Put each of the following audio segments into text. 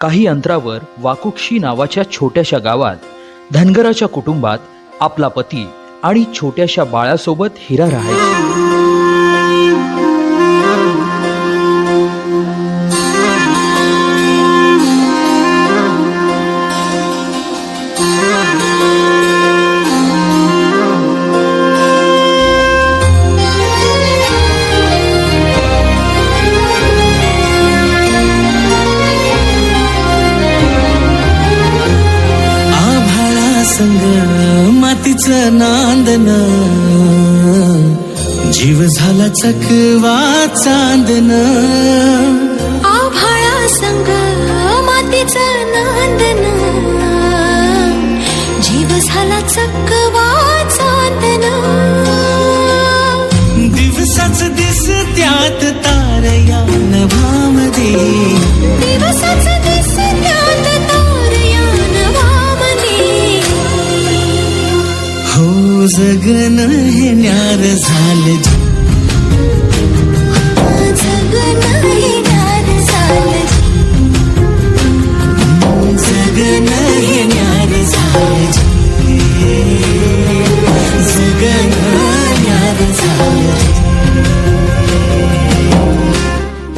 काही अंतरावर वाकुक्षी नावाच्या छोट्याशा गावात धनगराच्या कुटुंबात आपला पती आणि छोट्याशा बाळासोबत हिरा राहायची. झाला चकवा चांदन. आभाळा संग मातीचं नांदन. जीव झाला चकवा चांदन. दिवसाच दिस त्यात तारया नभामध्ये दिवसाच दिस त्यात तारया नभामली हो जगन हे न्यार झालं.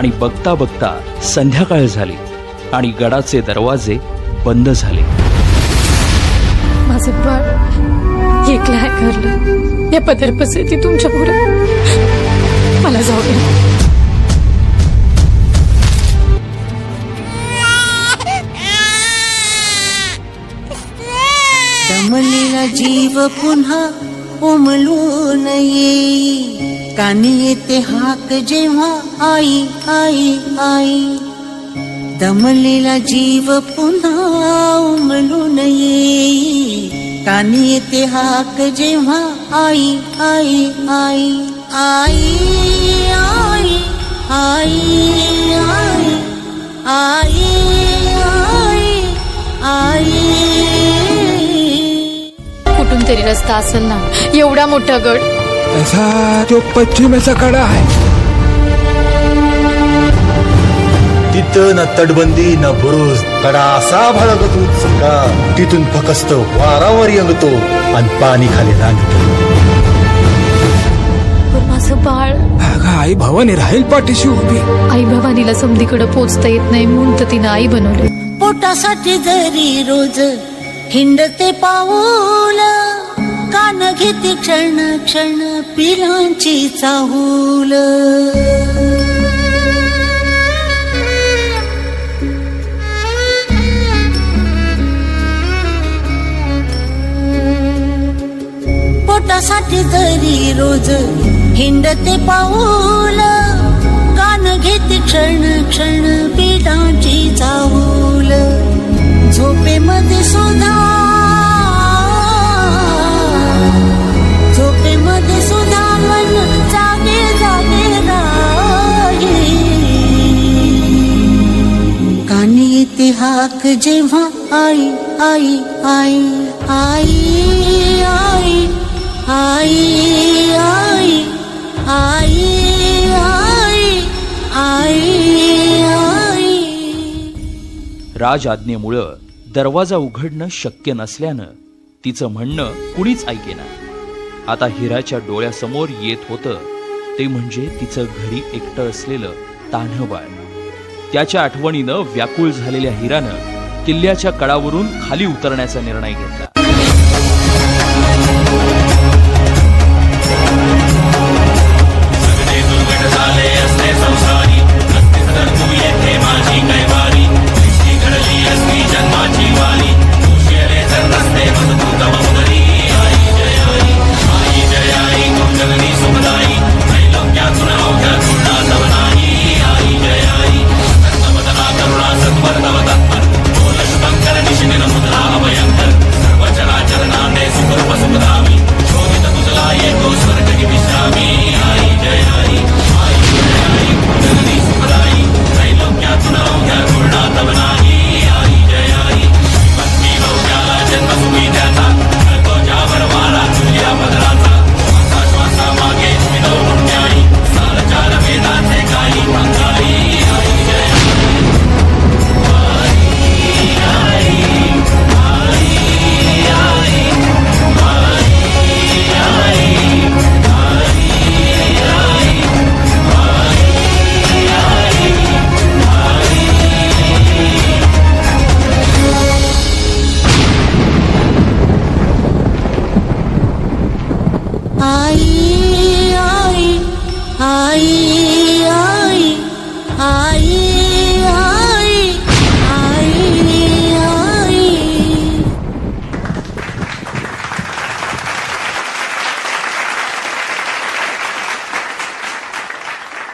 आणि बघता बघता संध्याकाळ झाली आणि गडाचे दरवाजे बंद झाले. माझं बाळ एकलं आहे घरलं या पदर पसरती तुमच्या पुढं मला जाऊ दे. जीव पुन्हा उमलून येई कानी येते हाक जेव्हा आई आई आई. दमलेला जीव पुन्हा उमलून येई कानी येते हाक जेव्हा आई आई आई आई. आई आई आई. तरी रस्ता असेल ना. एवढा मोठा गड. असा तो पश्चिमेचा कडा आहे. तिथं न तटबंदी न बुरुज कडा असा भळकत उंच का तिथून फकस्त वारावर यंगतो आणि पाणी खाली रांगत पण माझं बाळ. अगं आई भवानी राहील पाठीशी उभी. आई भवानीला समधीकडे पोचता येत नाही म्हणून तर तिनं आई बनवलं. पोटासाठी जरी रोज हिंडते पाऊल. कान घेते क्षण क्षण पिलांची चाहूल. पोटासाठी जरी रोज हिंडते पाऊल कान घेते क्षण क्षण पिलांची चाहूल. झोपेमध्ये सुद्धा येते जेव्हा आई आई आई आई आई आई आई आई आई आई आई राज आज्ञेमुळं दरवाजा उघडणं शक्य नसल्यानं तिचं म्हणणं कुणीच ऐकेना आता हिराच्या डोळ्यासमोर येत होतं ते म्हणजे तिचं घरी एकटं असलेलं तान्हं त्याच्या आठवणीनं व्याकुळ झालेल्या हिरानं किल्ल्याच्या कडावरून खाली उतरण्याचा निर्णय घेतला.